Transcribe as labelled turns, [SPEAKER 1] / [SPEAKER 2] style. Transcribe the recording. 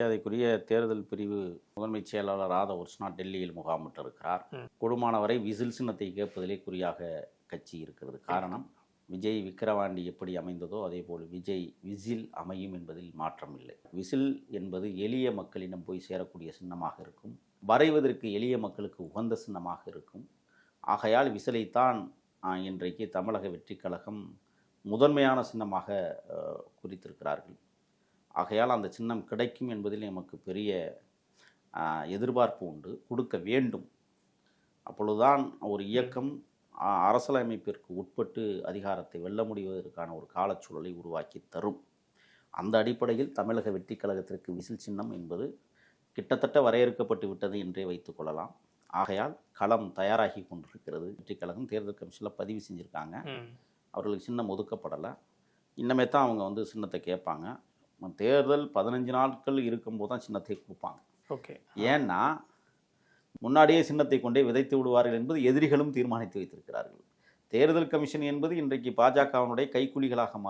[SPEAKER 1] மரியாதைக்குரிய தேர்தல் பிரிவு முதன்மை செயலாளர் ராதா ஒர்ஷ்னா டெல்லியில் முகாமிட்டிருக்கிறார். கொடுமானவரை விசில் சின்னத்தை கேட்பதிலே குறியாக கட்சி இருக்கிறது. காரணம் விஜய் விக்கிரவாண்டி எப்படி அமைந்ததோ அதே போல் விஜய் விசில் அமையும் என்பதில் மாற்றம் இல்லை. விசில் என்பது எளிய மக்களிடம் போய் சேரக்கூடிய சின்னமாக இருக்கும். வரைவதற்கு எளிய மக்களுக்கு உகந்த சின்னமாக இருக்கும். ஆகையால் விசிலைத்தான் இன்றைக்கு தமிழக வெற்றிக் கழகம் முதன்மையான சின்னமாக குறித்திருக்கிறார்கள். ஆகையால் அந்த சின்னம் கிடைக்கும் என்பதில் நமக்கு பெரிய எதிர்பார்ப்பு உண்டு. கொடுக்க வேண்டும். அப்பொழுதுதான் ஒரு இயக்கம் அரசியலமைப்பிற்கு உட்பட்டு அதிகாரத்தை வெல்ல முடிவதற்கான ஒரு காலச்சூழலை உருவாக்கி தரும். அந்த அடிப்படையில் தமிழக வெற்றிக் கழகத்திற்கு விசில் சின்னம் என்பது கிட்டத்தட்ட வரையறுக்கப்பட்டு விட்டது என்றே வைத்துக் கொள்ளலாம். ஆகையால் களம் தயாராகி கொண்டிருக்கிறது. வெற்றிக் கழகம் தேர்தல் கமிஷனில் பதிவு செஞ்சுருக்காங்க. அவர்களுக்கு சின்னம் ஒதுக்கப்படலை. இன்னமே தான் அவங்க வந்து சின்னத்தை கேட்பாங்க. தேர்தல் பதினஞ்சு நாட்கள் இருக்கும்போது தான் சின்னத்தை கொடுப்பாங்க.
[SPEAKER 2] ஓகே.
[SPEAKER 1] ஏன்னா முன்னாடியே சின்னத்தை கொண்டே விதைத்து விடுவார்கள் என்பது எதிரிகளும் தீர்மானித்து வைத்திருக்கிறார்கள். தேர்தல் கமிஷன் என்பது இன்றைக்கு பாஜகவினுடைய கைக்கூலிகளாக மாறி